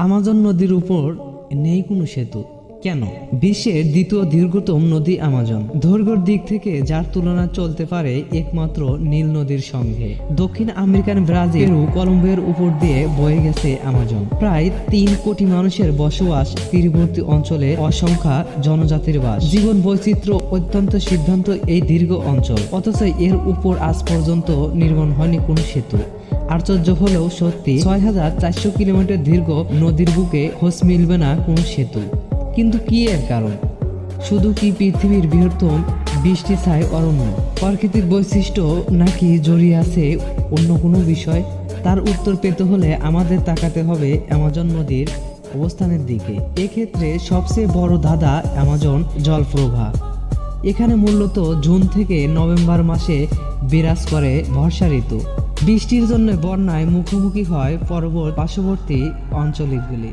Amazon নদীর উপর নেই কোনো সেতু। কেন? বিশ্বের দ্বিতীয় দীর্ঘতম নদী আমাজন। দৈর্ঘ্যের দিক থেকে যার তুলনা চলতে পারে একমাত্র নীল নদীর সঙ্গে। দক্ষিণ আমেরিকান ব্রাজিল ও কলম্বিয়ার উপর দিয়ে বয়ে গেছে আমাজন। প্রায় তিন কোটি মানুষের বসবাস তীরবর্তী অঞ্চলে অসংখ্য জনজাতির বাস। জীবন বৈচিত্র্য অত্যন্ত সিদ্ধান্ত এই দীর্ঘ অঞ্চল। অথচ এর উপর আজ পর্যন্ত নির্মাণ হয়নি কোনো সেতু। আশ্চর্য হলেও সত্যি ছয় হাজার চারশো কিলোমিটার দীর্ঘ নদীর বুকে খোঁজ মিলবে না কোনো সেতু। কিন্তু কি এর কারণ? শুধু কি পৃথিবীর বৃহত্তম বৃষ্টি ছায় অরণ্য? প্রাকৃতিক বৈশিষ্ট্য নাকি জড়িয়ে আছে অন্য কোনো বিষয়? তার উত্তর পেতে হলে আমাদের তাকাতে হবে অ্যামাজন নদীর অবস্থানের দিকে। এক্ষেত্রে সবচেয়ে বড় ধাঁধা অ্যামাজন জলপ্রবাহ। এখানে মূলত জুন থেকে নভেম্বর মাসে বিরাজ করে বর্ষা ঋতু। বৃষ্টির জন্য বন্যায় মুখোমুখি হয় পর্বত পার্শ্ববর্তী অঞ্চলগুলি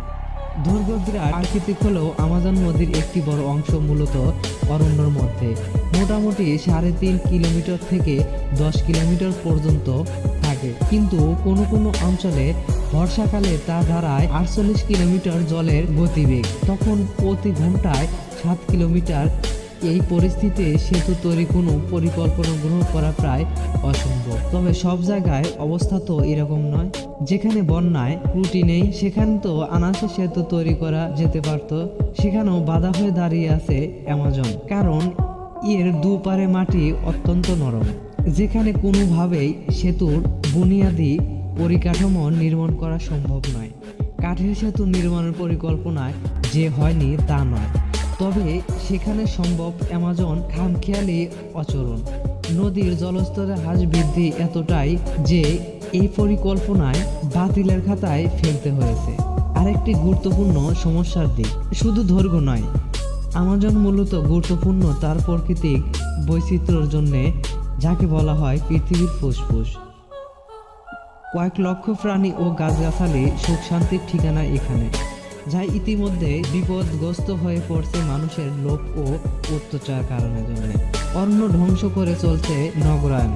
দৈর্ঘ্য বিরাট প্রাকৃতিক হলেও আমাজন নদীর একটি বড় অংশ, মূলত অরণ্যর মধ্যে। মোটামুটি সাড়ে তিন কিলোমিটার থেকে দশ কিলোমিটার পর্যন্ত থাকে। কিন্তু কোনো কোনো অঞ্চলে বর্ষাকালে তা দাঁড়ায় আটচল্লিশ কিলোমিটার জলের গতিবেগ। তখন প্রতি ঘন্টায় সাত কিলোমিটার এই পরিস্থিতিতে সেতু তৈরি কোনো পরিকল্পনা গ্রহণ করা প্রায় অসম্ভব। তবে সব জায়গায় অবস্থা তো এরকম নয়। যেখানে বন্যায় ত্রুটি নেই, সেখানে তো আনাসে সেতু তৈরি করা যেতে পারত। সেখানেও বাধা হয়ে দাঁড়িয়ে আছে অ্যামাজন। কারণ এর দুপারে মাটি অত্যন্ত নরম। যেখানে কোনোভাবেই সেতুর বুনিয়াদি পরিকাঠামো নির্মাণ করা সম্ভব নয়। কাঠের সেতু নির্মাণের পরিকল্পনায় যে হয়নি তা নয়। সেখানে সম্ভব অ্যামাজন, খামখেয়ালি, অচরণ। নদীর জলস্তরে হ্রাস বৃদ্ধি এতটাই যে এই পরিকল্পনায় বাতিলের খাতায় ফেলতে হয়েছে। আরেকটি গুরুত্বপূর্ণ সমস্যার দিক, শুধু দৈর্ঘ্য নয়। আমাজন মূলত গুরুত্বপূর্ণ তার প্রাকৃতিক বৈচিত্র্যের জন্যে, যাকে বলা হয় পৃথিবীর ফুসফুস। কয়েক লক্ষ প্রাণী ও গাছগাছালি সুখ শান্তির ঠিকানা এখানে। যা ইতিমধ্যে বিপদগ্রস্ত হয়ে পড়ছে মানুষের লোভ ও অত্যাচার কারণের জন্য। অন্য ধ্বংস করে চলছে নগরায়ন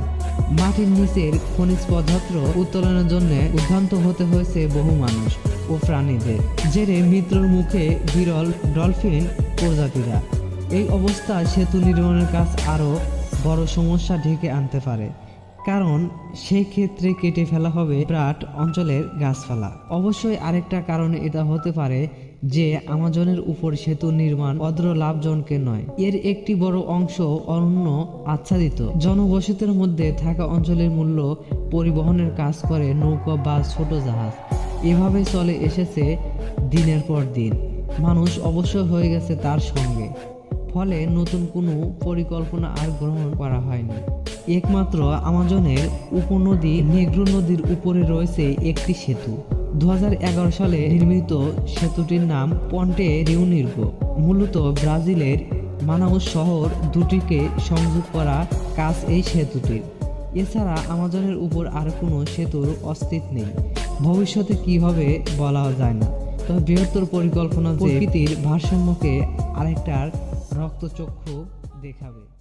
মাটির নিচের খনিজ পদার্থ উত্তোলনের জন্য উদ্ভ্রান্ত হতে হয়েছে বহু মানুষ ও প্রাণীদের জেরে মৃত্যুর মুখে বিরল ডলফিন প্রজাতিরা। এই অবস্থায় সেতু নির্মাণের কাজ আরও বড় সমস্যা ঢেকে আনতে পারে। কারণ সেই ক্ষেত্রে কেটে ফেলা হবে বিরাট অঞ্চলের গাছপালা। অবশ্যই আরেকটা কারণে এটা হতে পারে যে আমাজনের উপর সেতু নির্মাণ অদ্র লাভজনকে নয়। এর একটি বড় অংশ অরণ্য আচ্ছাদিত। জনবসতির মধ্যে থাকা অঞ্চলের মূল্য পরিবহনের কাজ করে নৌকা বা ছোট জাহাজ। এভাবে চলে এসেছে দিনের পর দিন। মানুষ অবশ্য হয়ে গেছে তার সঙ্গে। ফলে নতুন কোনো পরিকল্পনা আর গ্রহণ করা হয়নি। একমাত্র আমাজনের উপনদী নেগ্রো নদীর উপরে রয়েছে একটি সেতু। দু সালে নির্মিত সেতুটির নাম পন্টে রিউনির্গো। মূলত ব্রাজিলের মানাউস শহর দুটিকে সংযোগ করা কাজ এই সেতুটির। এছাড়া আমাজনের উপর আর কোনো সেতুর অস্তিত্ব নেই। ভবিষ্যতে কি হবে বলা যায় না। তবে বৃহত্তর পরিকল্পনা প্রকৃতির ভারসাম্যকে আরেকটার রক্তচক্ষু দেখাবে।